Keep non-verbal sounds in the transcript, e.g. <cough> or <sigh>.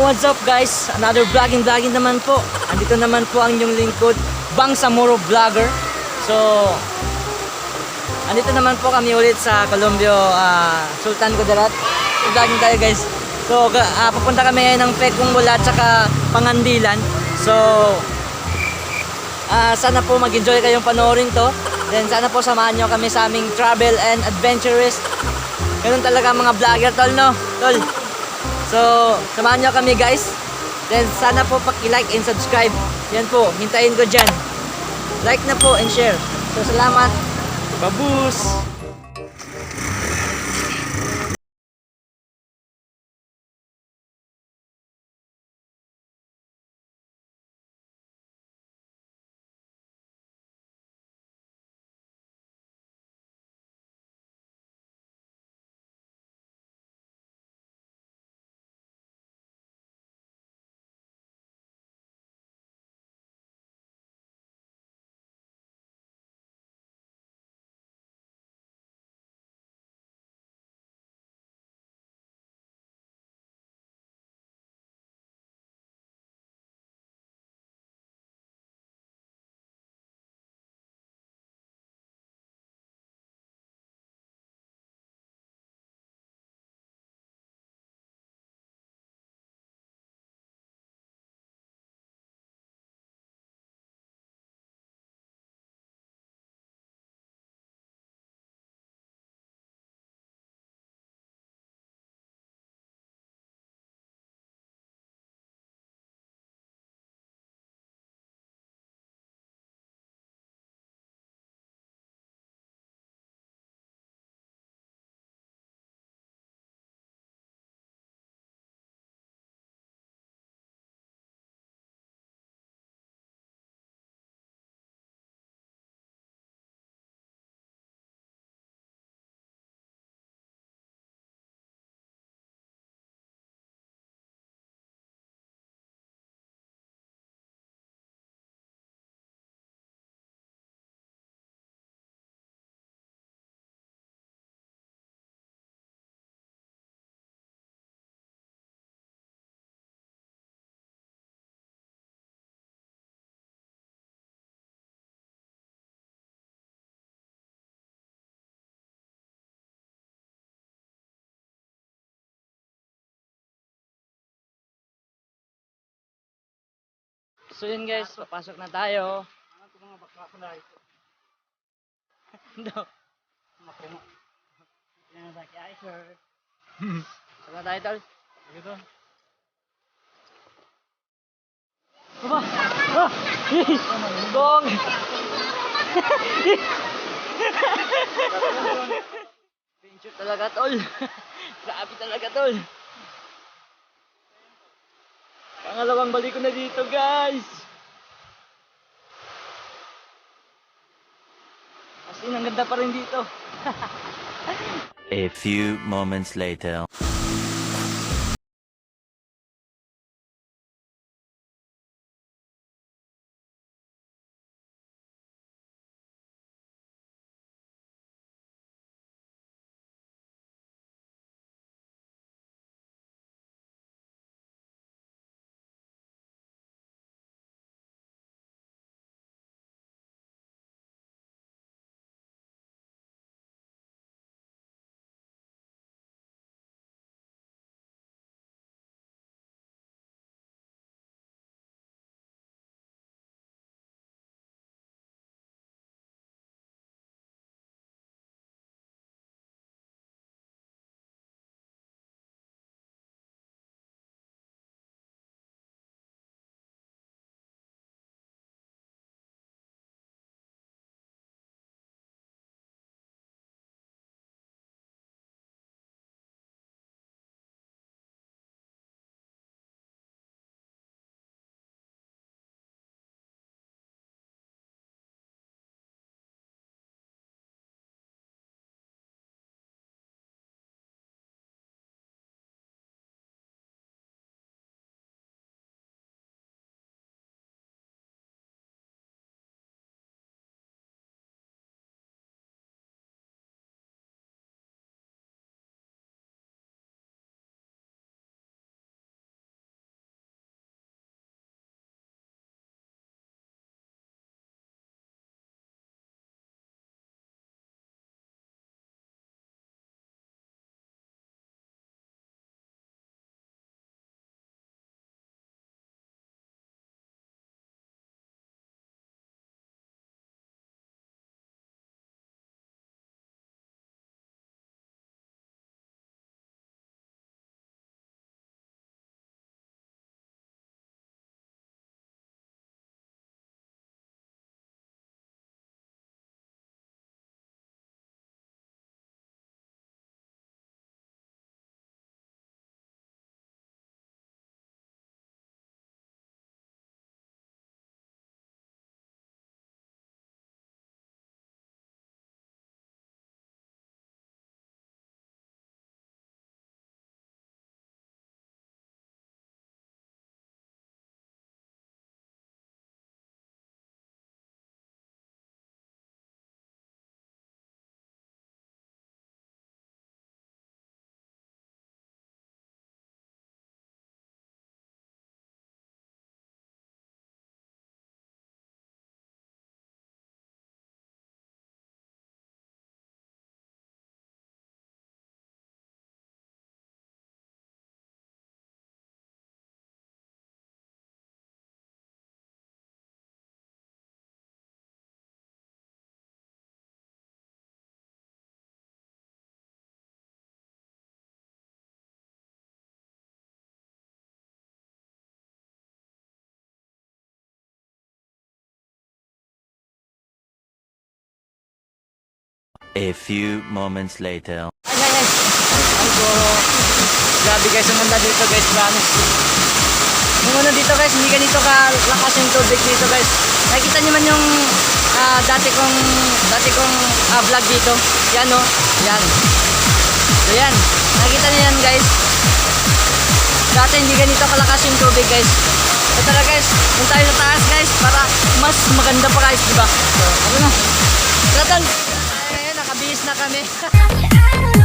what's up guys? Another vlogging vlogging naman po. Andito naman po ang inyong lingkod, Bang Samuro Vlogger. So, andito naman po kami ulit sa Colombio ah, Sultan Kudarat. So, vlogging tayo guys. So, ah, pupunta kami ngayon ng Pekong Wala at saka Pangandilan. So, ah, sana po mag-enjoy kayong panoorin to. Then sana po samahan nyo kami sa aming travel and adventurous. Ganun talaga mga vlogger tol no? Tol. So, samahan nyo kami guys. Then sana po paki-like and subscribe. Yan po, hintayin ko dyan. Like na po and share. So, salamat. Babus! So yun guys, papasok na tayo. Ano ito mga bakla ko dahil? No. Makuha. Yan sa kaya sir. Na tayo tol. Dito. Aba! Ah! Gong! Adventure talaga tol. Grabe talaga tol. Pangalawang balik ko na dito guys. As ang ganda pa rin dito. <laughs> A few moments later. A few moments later. Ay, ay, ay. Ay, ko. Grabe guys, ang ganda dito guys, promise. Yung ano dito guys, hindi ganito kalakas yung tubig dito guys. Nakikita niyo man yung ah, dati kong dati kong ah, vlog dito. Yan oh, yan. So yan, nakikita niyo yan guys. Dati hindi ganito kalakas yung tubig guys. So tara guys, punta tayo sa taas guys para mas maganda pa guys, di ba? So, ano na. Tara tol. Ay, nakabihis na kami.